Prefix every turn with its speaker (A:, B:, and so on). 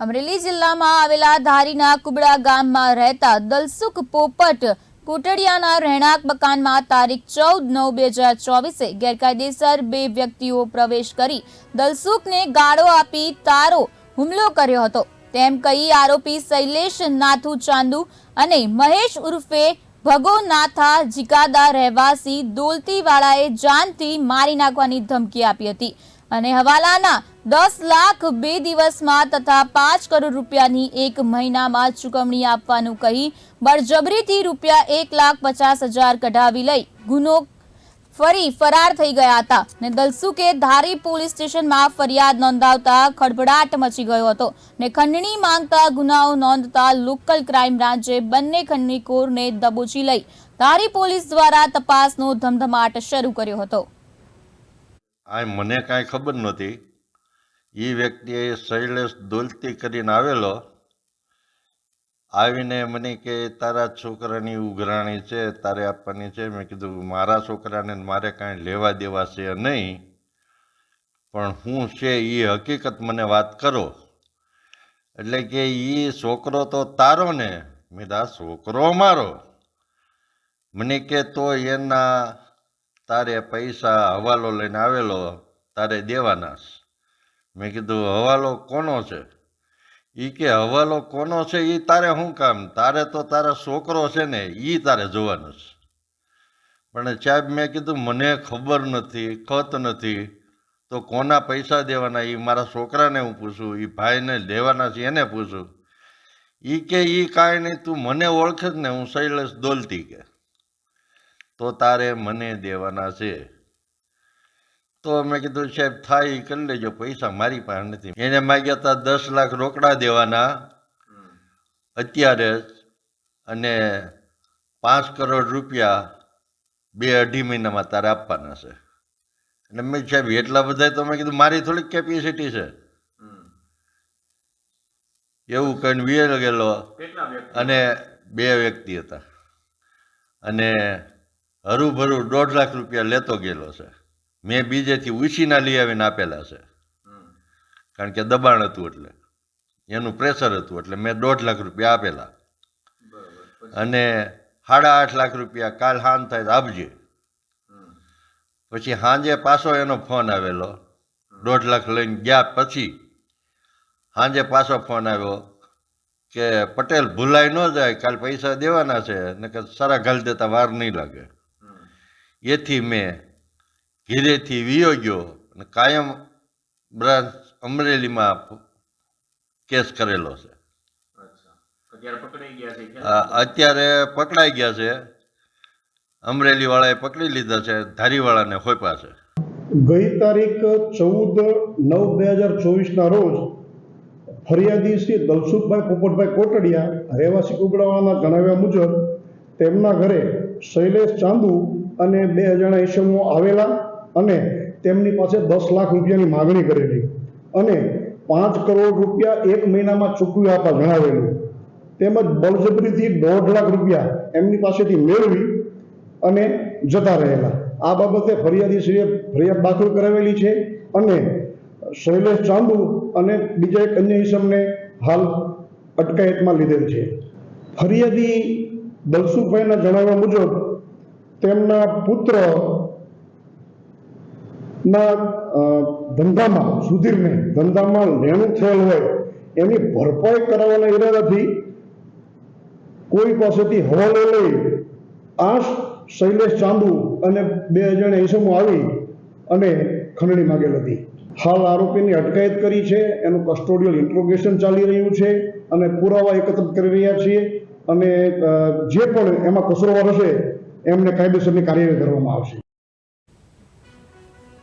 A: અમરેલી જિલ્લામાં આવેલા ધારીના કુબડા ગામમાં રહેતા દલસુખ પોપટ કોટડિયાના રહેણાંક મકાનમાં તારીખ ચૌદ નવ બે હજાર ચોવીસે ગેરકાયદેસર બે વ્યક્તિઓ પ્રવેશ કરી દલસુખને ગાળો આપી તારો હુમલો કર્યો હતો. તેમ કહી આરોપી શૈલેષ નાથુ ચાંદુ અને મહેશ ઉર્ફે ભગો નાથા જીકાદા રહેવાસી દોલતીવાળાએ જાનથી મારી નાખવાની ધમકી આપી હતી. અને હવાલાના દસ લાખ બે દિવસમાં તથા પાંચ કરોડ રૂપિયાની એક મહિનામાં ચૂકવણી આપવાનું કહી બળજબરીથી રૂપિયા એક લાખ પચાસ હજાર કઢાવી લઈ ગુનો ફરી ફરાર થઈ ગયા હતા. ને દલસુકે ધારી પોલીસ સ્ટેશનમાં ફરિયાદ નોંધાવતા ખળભળાટ મચી ગયો હતો. ને ખંડણી માંગતા ગુનાઓ નોંધતા લોકલ ક્રાઇમ બ્રાન્ચે બંને ખંડણીખોરને દબોચી લઈ ધારી પોલીસ દ્વારા તપાસનો ધમધમાટ શરૂ કર્યો હતો.
B: આ મને કાંઈ ખબર નહોતી. એ વ્યક્તિએ શૈલેષ દોલતી કરીને આવેલો. આવીને મને કે, તારા છોકરાની ઉઘરાણી છે, તારે આપવાની છે. મેં કીધું, મારા છોકરાને મારે કાંઈ લેવા દેવા છે નહીં, પણ હું છે એ હકીકત મને વાત કરો. એટલે કે એ છોકરો તો તારો ને. મેં છોકરો મારો. મને કે, તો એના તારે પૈસા હવાલો લઈને આવેલો, તારે દેવાના. મેં કીધું, હવાલો કોનો છે? એ કે, હવાલો કોનો છે? એ તારે શું કામ? તારે તો તારા છોકરો છે ને એ તારે જોવાનું છે. પણ સાહેબ, મેં કીધું, મને ખબર નથી, ખત નથી, તો કોના પૈસા દેવાના? એ મારા છોકરાને હું પૂછું એ ભાઈને દેવાના છે એને પૂછું. એ કે એ કાંઈ નહીં, તું મને ઓળખે જ ને, હું શૈલેષ દોલતી કે. તો તારે મને દેવાના છે. તો મેં કીધું સાહેબ થાય એ કરી લેજો પૈસા મારી પાસે નથી. એને માગ્યા હતા દસ લાખ રોકડા દેવાના. અત્યારે અને પાંચ કરોડ રૂપિયા બે અઢી મહિનામાં તારે આપવાના છે. એટલે મેં સાહેબ એટલા બધા તો મેં કીધું મારી થોડીક કેપેસિટી છે. એવું કહીને વીએ ગયેલો અને બે વ્યક્તિ હતા. અને હરુભરું દોઢ લાખ રૂપિયા લેતો ગયેલો છે. મેં બીજેથી ઉછીના લઈ આવીને આપેલા છે. કારણ કે દબાણ હતું એટલે. એનું પ્રેશર હતું એટલે મેં દોઢ લાખ રૂપિયા આપેલા. અને સાડા આઠ લાખ રૂપિયા કાલ હાન થાય આપજે. પછી સાંજે પાછો એનો ફોન આવેલો. દોઢ લાખ લઈને ગયા પછી સાંજે પાછો ફોન આવ્યો કે પટેલ ભૂલાઈ ન જાય, કાલ પૈસા દેવાના છે. ને કે સારા ઘાલ દેતા વાર નહીં લાગે. એથી મેં ઘીરેથી વિયો ગયો અને કાયમ બ્રાન્ચ અમરેલીમાં કેસ કરેલો છે.
C: અત્યારે પકડાઈ ગયા છે અમરેલી
B: આ અત્યારે પકડાઈ ગયા છે. અમરેલીવાળાએ પકડી લીધા છે ધારીવાળાને હોપ્યા છે.
D: ગઈ તારીખ ચૌદ નવ બે હજાર ચોવીસના રોજ ફરિયાદી શ્રી દલસુખભાઈ પોપટભાઈ કોટડિયા રહેવાસી કુબડાવાળાના જણાવ્યા મુજબ તેમના ઘરે શૈલેષ ચાંદુ અને બે અજાણા ઈસમો આવેલા અને તેમની પાસે દસ લાખ રૂપિયાની માગણી કરેલી અને પાંચ કરોડ રૂપિયા એક મહિનામાં ચૂકવી આપવા જણાવેલું. તેમજ બળજબરીથી દોઢ લાખ રૂપિયા એમની પાસેથી મેળવી અને જતા રહેલા. આ બાબતે ફરિયાદીશ્રીએ ફરિયાદ દાખલ કરાવેલી છે અને શૈલેષ ચાંદુ અને બીજા એક અન્ય ઈસમને હાલ અટકાયતમાં લીધેલ છે. ફરિયાદી દલસુખભાઈના જણાવ્યા મુજબ તેમના પુત્ર ના ધંધામાં, સુધીરને ધંધામાં લેણું થયેલ હોય, એની ભરપાઈ કરાવવાના ઈરાદાથી કોઈ પાસેથી હવાલો લઈ આ શૈલેષ ચાંદુ અને બે જણ ઈસમો આવી અને ખંડણી માગેલ હતી. હાલ આરોપીની અટકાયત કરી છે, એનું કસ્ટોડિયલ ઇન્ટ્રોગેશન ચાલી રહ્યું છે અને પુરાવા એકત્રિત કરી રહ્યા છીએ અને જે પણ એમાં કસરો હશે એમને કાયદેસરની કાર્યવાહી કરવામાં આવશે.